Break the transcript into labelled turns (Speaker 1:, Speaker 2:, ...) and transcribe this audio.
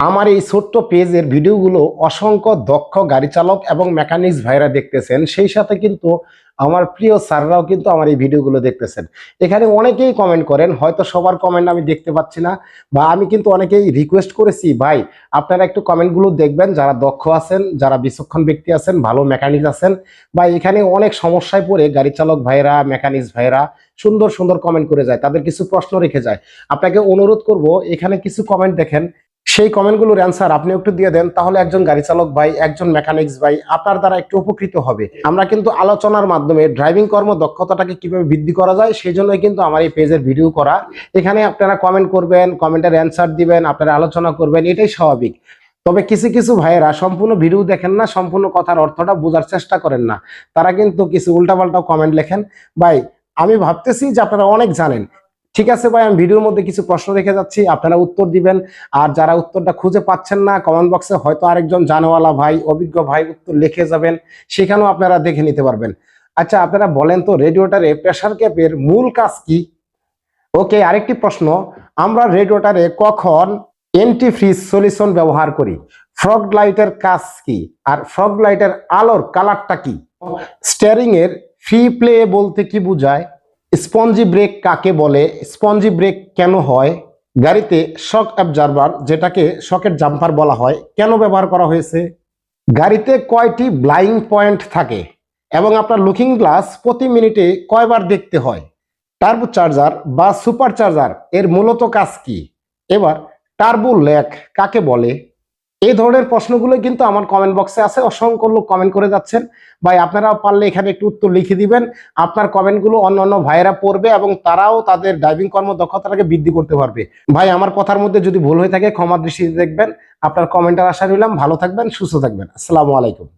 Speaker 1: আমার এই ছোট্ট পেজের ভিডিওগুলো অসংখ্য দক্ষ গাড়ি চালক এবং মেকানিক্স ভাইরা দেখতেছেন। সেই সাথে কিন্তু আমার প্রিয় স্যাররাও কিন্তু আমার এই ভিডিওগুলো দেখতেছেন। এখানে অনেকেই কমেন্ট করেন, হয়তো সবার কমেন্ট আমি দেখতে পাচ্ছি না বা আমি কিন্তু অনেকেই রিকোয়েস্ট করেছি, ভাই, আপনারা একটু কমেন্টগুলো দেখবেন, যারা দক্ষ আছেন, যারা বিচক্ষণ ব্যক্তি আছেন, ভালো মেকানিক আছেন বা এখানে অনেক সমস্যায় পড়ে গাড়ি চালক ভাইরা মেকানিক্স ভাইরা, সুন্দর সুন্দর কমেন্ট করে যায়, তাদের কিছু প্রশ্ন রেখে যায়। আপনাকে অনুরোধ করব, এখানে কিছু কমেন্ট দেখেন। সেই কমেন্টগুলোর অ্যান্সার আপনি একটু দিয়ে দেন, তাহলে একজন গাড়ি চালক ভাই, একজন মেকানিক্স ভাই আপনার দ্বারা একটু উপকৃত হবে। আমরা কিন্তু আলোচনার মাধ্যমে ড্রাইভিং কর্ম দক্ষতাটাকে কীভাবে বৃদ্ধি করা যায় সেই জন্যই কিন্তু আমার এই পেজের ভিডিও করা। এখানে আপনারা কমেন্ট করবেন কমেন্টের অ্যান্সার দিবেন, আপনারা আলোচনা করবেন, এটাই স্বাভাবিক। তবে কিছু কিছু ভাইয়েরা সম্পূর্ণ ভিডিও দেখেন না, সম্পূর্ণ কথার অর্থটা বোঝার চেষ্টা করেন না। তারা কিন্তু কিছু উল্টাপাল্টা কমেন্ট লেখেন। ভাই, আমি ভাবতেছি যে আপনারা অনেক জানেন ঠিক আছে ভাই, আমি ভিডিওর মধ্যে কিছু প্রশ্ন রেখে যাচ্ছি, আপনারা উত্তর দিবেন। আর যারা উত্তরটা খুঁজে পাচ্ছেন না কমেন্ট বক্সে হয়তো আরেকজন জানোয়ালা ভাই, অভিজ্ঞ ভাই উত্তর লিখে যাবেন, সেখানেও আপনারা দেখে নিতে পারবেন। আচ্ছা আপনারা বলেন তো রেডিওটারে প্রেসার ক্যাপের মূল কাজ কি? ওকে, আরেকটি প্রশ্ন, আমরা রেডিওটারে কখন এন্টি ফ্রিজ সলিউশন ব্যবহার করি? ফ্রগ লাইটের কাজ কি? আর ফ্রগ লাইটের আলোর কালারটা কি? স্টিয়ারিং এর ফ্রি প্লে বলতে কি বোঝায়? স্পঞ্জি ব্রেক কাকে বলে? স্পঞ্জি ব্রেক কেন হয়? গাড়িতে শক অ্যাবজার্ভার যেটাকে শকের জাম্পার বলা হয়, কেন ব্যবহার করা হয়েছে? গাড়িতে কয়টি ব্লাইং পয়েন্ট থাকে? এবং আপনার লুকিং গ্লাস প্রতি মিনিটে কয়বার দেখতে হয়? টার্বো চার্জার বা সুপার চার্জার এর মূলত কাজ কি? এবার টার্বো ল্যাক কাকে বলে? এই ধরনের প্রশ্নগুলো কিন্তু আমার কমেন্ট বক্সে আছে। অসংখ্য লোক কমেন্ট করে যাচ্ছেন। ভাই আপনারা পারলে এখানে একটু উত্তর লিখে দিবেন। আপনার কমেন্টগুলো অন্য অন্য ভাইয়েরা পড়বে এবং তারাও তাদের ড্রাইভিং কর্ম দক্ষতাটাকে বৃদ্ধি করতে পারবে। ভাই, আমার কথার মধ্যে যদি ভুল হয়ে থাকে, ক্ষমা দৃষ্টিতে দেখবেন। আপনার কমেন্টের আশা রইলাম। ভালো থাকবেন, সুস্থ থাকবেন। আসসালামু আলাইকুম।